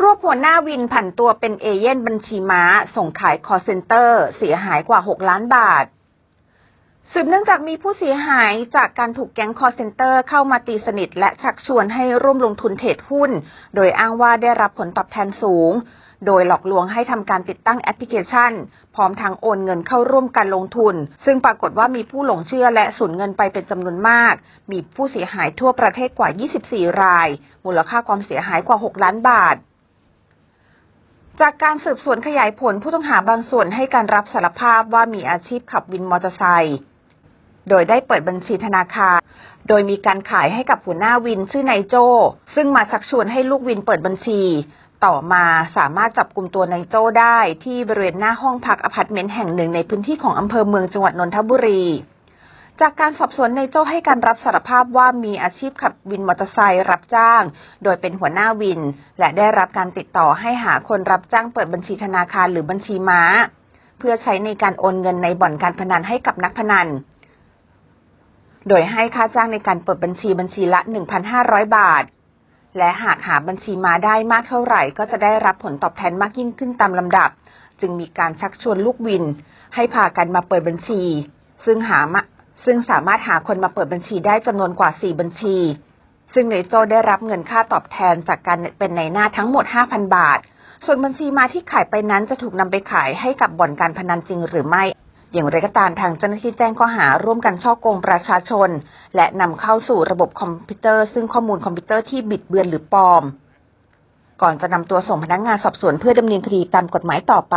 รวบหัวหน้าวินผันตัวเป็นเอเย่นบัญชีม้า ส่งขายคอเซ็นเตอร์ เสียหายกว่า 6 ล้านบาท สืบเนื่องจากมีผู้เสียหายจากการถูกแก๊งคอเซ็นเตอร์เข้ามาตีสนิท และชักชวนให้ร่วมลงทุนเทรดหุ้น โดยอ้างว่าได้รับผลตอบแทนสูง โดยหลอกลวงให้ทำการติดตั้งแอปพลิเคชัน พร้อมทั้งโอนเงินเข้าร่วมการลงทุน ซึ่งปรากฏว่ามีผู้หลงเชื่อและสูญเงินไปเป็นจำนวนมาก มีผู้เสียหายทั่วประเทศกว่า 24 ราย มูลค่าความเสียหายกว่า 6 ล้านบาท จากการสืบสวนขยายผลผู้ต้องหาบางส่วนให้การรับสารภาพว่ามีอาชีพขับวินมอเตอร์ไซค์โดยได้เปิดบัญชีธนาคาร โดยมีการขายให้กับหัวหน้าวินชื่อนายโจ ซึ่งมาชักชวนให้ลูกวินเปิดบัญชี ต่อมาสามารถจับกลุ่มตัวนายโจได้ที่บริเวณหน้าห้องพักอพาร์ตเมนต์แห่งหนึ่งในพื้นที่ของอำเภอเมืองจังหวัดนนทบุรี จากการสอบสวนในโจ้ให้การรับสารภาพว่ามีอาชีพขับวินมอเตอร์ไซค์รับจ้าง โดยเป็นหัวหน้าวิน และได้รับการติดต่อให้หาคนรับจ้างเปิดบัญชีธนาคารหรือบัญชีม้า เพื่อใช้ในการโอนเงินในบ่อนการพนันให้กับนักพนัน โดยให้ค่าจ้างในการเปิดบัญชีบัญชีละ 1,500 บาท และหากหาบัญชีมาได้มากเท่าไหร่ ก็จะได้รับผลตอบแทนมากยิ่งขึ้นตามลำดับ จึงมีการชักชวนลูกวิน ให้พากันมาเปิดบัญชี ซึ่งหา ซึ่งสามารถหาคนมาเปิดบัญชีได้จำนวนกว่า 4 บัญชี ซึ่งนายโจได้รับเงินค่าตอบแทนจากการเป็นในหน้าทั้งหมด 5,000 บาท ส่วนบัญชีมาที่ขายไปนั้นจะถูกนำไปขายให้กับบ่อนการพนันจริงหรือไม่ อย่างไรก็ตามทางเจ้าหน้าที่แจ้งข้อหาร่วมกันช่อโกงประชาชน และนำเข้าสู่ระบบคอมพิวเตอร์ ซึ่งข้อมูลคอมพิวเตอร์ที่บิดเบือนหรือปลอม ก่อนจะนำตัวส่งพนักงานสอบสวนเพื่อดำเนินคดีตามกฎหมายต่อไป